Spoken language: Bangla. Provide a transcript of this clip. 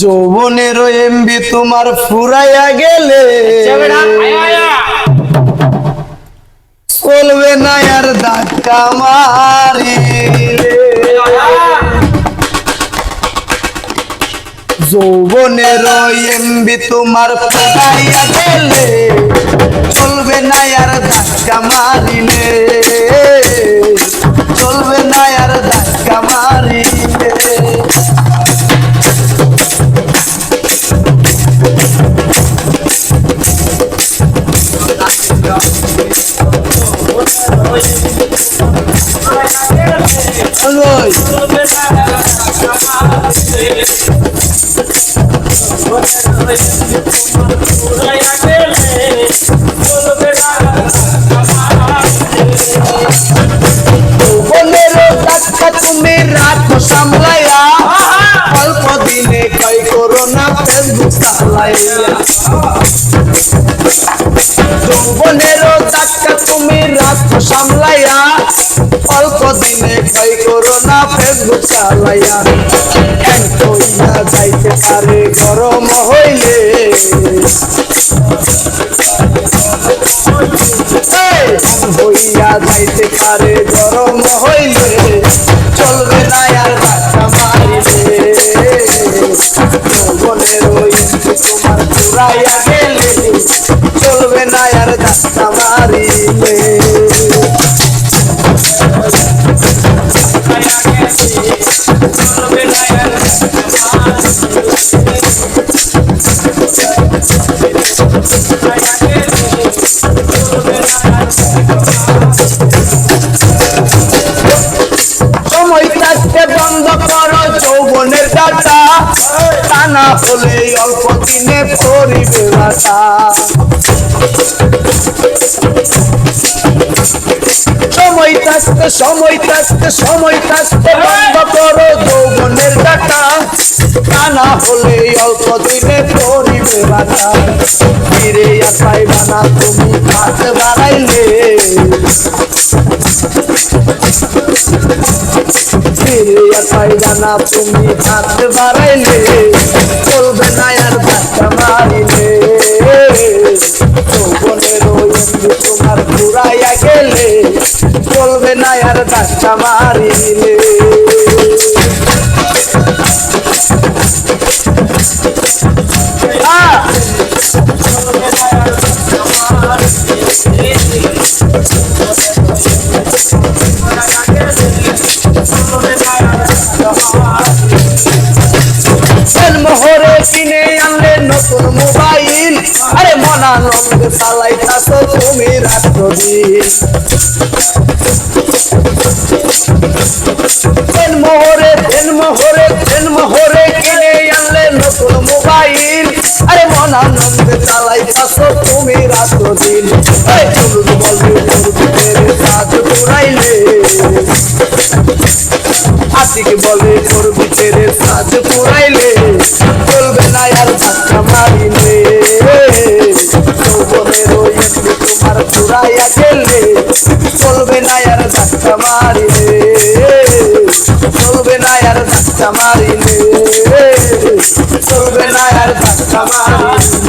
যৌবনের এমবি তোমার ফুরাইয়া গেলে। চলবে না আর ধাক্কা মারি। যৌবনের এমবি তোমার ফুরাইয়া গেলে। চলবে না আর ধাক্কা মারিলে। তুমি রাখো সামলাইয়া অল্প দিনে কই করো না ফেসবুক চালাইয়া যৌবনেরও টাকা তুমি রাখো সামলাইয়া, অল্প দিনে কই করো না ফেসবুক চালাইয়া। কইয়া যাইতে পারে, গরম হইলে। হইয়া যাইতে পারে, গরম হইলে। চলবে না আর ধাক্কা মারিলে। তোমার চুরাইয়া গেলে। চলবে না আর ধাক্কা বন্ধ করো। ডাটা তা না হলে অল্প দিনে পরিবে বাটা সময় থাকতে সময় থাকতে সময় থাকতে বন্ধ করো যৌবনের ডাটা। তা না হলে অল্প দিনে পরিবে বাটা ফিরে আসাই বানা তুমি হাত বাড়াইলে। ফিরে পাইবা না তুমি হাত বাড়াইলে চলবে না আর ধাক্কা মারিলে যৌবনের ওই এমনি তোমার ঘুরাইয়া গেলে চলবে না আর ধাক্কা মারিলে মোহরে, কিনে আনলে নতুন মোবাইল। আরে মনানন্দে চালাইতাছ তুমি রাত্রদিন। সেন মোহরে সেন মোহরে সেন মোহরে, কিনে আনলে নতুন মোবাইল। আরে মনানন্দে চালাইতাছ তুমি রাত্রদিন। এই চলুন বলবি তেরে সাথ পুরাইলে। আতিকে বলে করবি তেরে সাজ পুরাইলে। চলবে না আর ধাক্কা মারিলে। যৌবনের ওই তোমার পুরাইয়া গেলে। চলবে না আর ধাক্কা মারিলে। চলবে না আর ধাক্কা মারিলে। চলবে না আর ধাক্কা মারিলে।